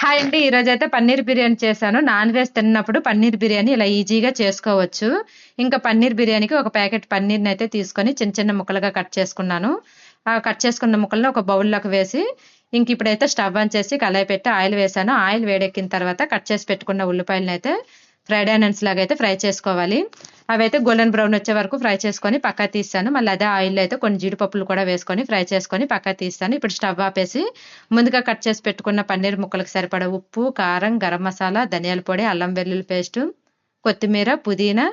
Hi అండి ఈరోజు అయితే పన్నీర్ బిర్యానీ చేశాను. నాన్ వెజ్ తిన్నప్పుడు పన్నీర్ బిర్యానీ ఇలా ఈజీగా చేసుకోవచ్చు. ఇంకా పన్నీర్ బిర్యానీకి ఒక ప్యాకెట్ పన్నీర్ని అయితే తీసుకొని చిన్న చిన్న ముక్కలుగా కట్ చేసుకున్నాను. ఆ కట్ చేసుకున్న ముక్కలను ఒక బౌల్లోకి వేసి ఇంక ఇప్పుడైతే స్టవ్ ఆన్ చేసి కళాయి పెట్టి ఆయిల్ వేసాను ఆయిల్ వేడెక్కిన తర్వాత కట్ చేసి పెట్టుకున్న ఉల్లిపాయలను అయితే ఫ్రైడ్ ఆనియన్స్ లాగా అయితే ఫ్రై చేసుకోవాలి. అవి అయితే గోల్డెన్ బ్రౌన్ వచ్చే వరకు ఫ్రై చేసుకొని పక్కా తీస్తాను. మళ్ళీ అదే ఆయిల్ అయితే కొన్ని జీడిపప్పులు కూడా వేసుకొని ఫ్రై చేసుకొని పక్కా తీస్తాను. ఇప్పుడు స్టవ్ ఆపేసి ముందుగా కట్ చేసి పెట్టుకున్న పన్నీర్ ముక్కలకు సరిపడా ఉప్పు కారం గరం మసాలా ధనియాల పొడి అల్లం వెల్లుల్లి పేస్టు కొత్తిమీర పుదీనా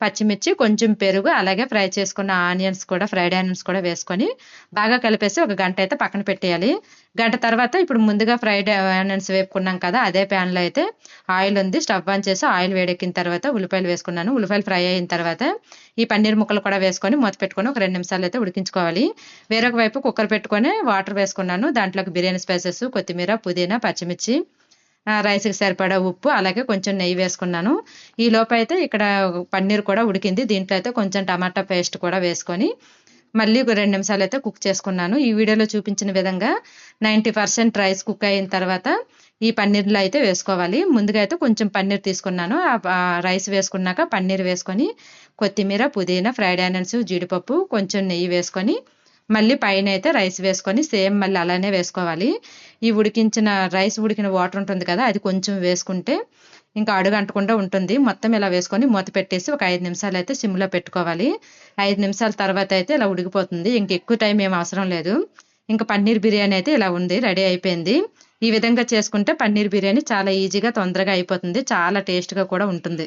పచ్చిమిర్చి కొంచెం పెరుగు అలాగే ఫ్రై చేసుకున్న ఆనియన్స్ కూడా ఫ్రైడ్ ఆనియన్స్ కూడా వేసుకొని బాగా కలిపేసి ఒక గంట అయితే పక్కన పెట్టేయాలి. గంట తర్వాత ఇప్పుడు ముందుగా ఫ్రైడ్ ఆనియన్స్ వేపుకున్నాం కదా అదే ప్యాన్లో అయితే ఆయిల్ ఉంది. స్టవ్ ఆన్ చేసి ఆయిల్ వేడెక్కిన తర్వాత ఉల్లిపాయలు వేసుకున్నాను. ఉల్లిపాయలు ఫ్రై అయిన తర్వాత ఈ పన్నీర్ ముక్కలు కూడా వేసుకొని మూత పెట్టుకొని ఒక రెండు నిమిషాలు అయితే ఉడికించుకోవాలి. వేరొక వైపు కుక్కర్ పెట్టుకొని వాటర్ వేసుకున్నాను. దాంట్లోకి బిర్యానీ స్పైసెస్ కొత్తిమీర పుదీనా పచ్చిమిర్చి రైస్కి సరిపడా ఉప్పు అలాగే కొంచెం నెయ్యి వేసుకున్నాను. ఈ లోపైతే అయితే ఇక్కడ పన్నీర్ కూడా ఉడికింది. దీంట్లో అయితే కొంచెం టమాటా పేస్ట్ కూడా వేసుకొని మళ్ళీ రెండు నిమిషాలు అయితే కుక్ చేసుకున్నాను. ఈ వీడియోలో చూపించిన విధంగా నైంటీ పర్సెంట్ రైస్ కుక్ అయిన తర్వాత ఈ పన్నీర్లో అయితే వేసుకోవాలి. ముందుగా అయితే కొంచెం పన్నీర్ తీసుకున్నాను. రైస్ వేసుకున్నాక పన్నీర్ వేసుకొని కొత్తిమీర పుదీనా ఫ్రైడ్ ఆనియన్స్ జీడిపప్పు కొంచెం నెయ్యి వేసుకొని మళ్ళీ పైన అయితే రైస్ వేసుకొని సేమ్ మళ్ళీ అలానే వేసుకోవాలి. ఈ ఉడికించిన రైస్ ఉడికిన వాటర్ ఉంటుంది కదా అది కొంచెం వేసుకుంటే ఇంకా అడుగు అంటకుండా ఉంటుంది. మొత్తం ఇలా వేసుకొని మూత పెట్టేసి ఒక ఐదు నిమిషాలు అయితే సిమ్లో పెట్టుకోవాలి. ఐదు నిమిషాల తర్వాత అయితే ఇలా ఉడికిపోతుంది. ఇంక ఎక్కువ టైం ఏం అవసరం లేదు. ఇంకా పన్నీర్ బిర్యానీ అయితే ఇలా ఉంది రెడీ అయిపోయింది. ఈ విధంగా చేసుకుంటే పన్నీర్ బిర్యానీ చాలా ఈజీగా తొందరగా అయిపోతుంది. చాలా టేస్ట్గా కూడా ఉంటుంది.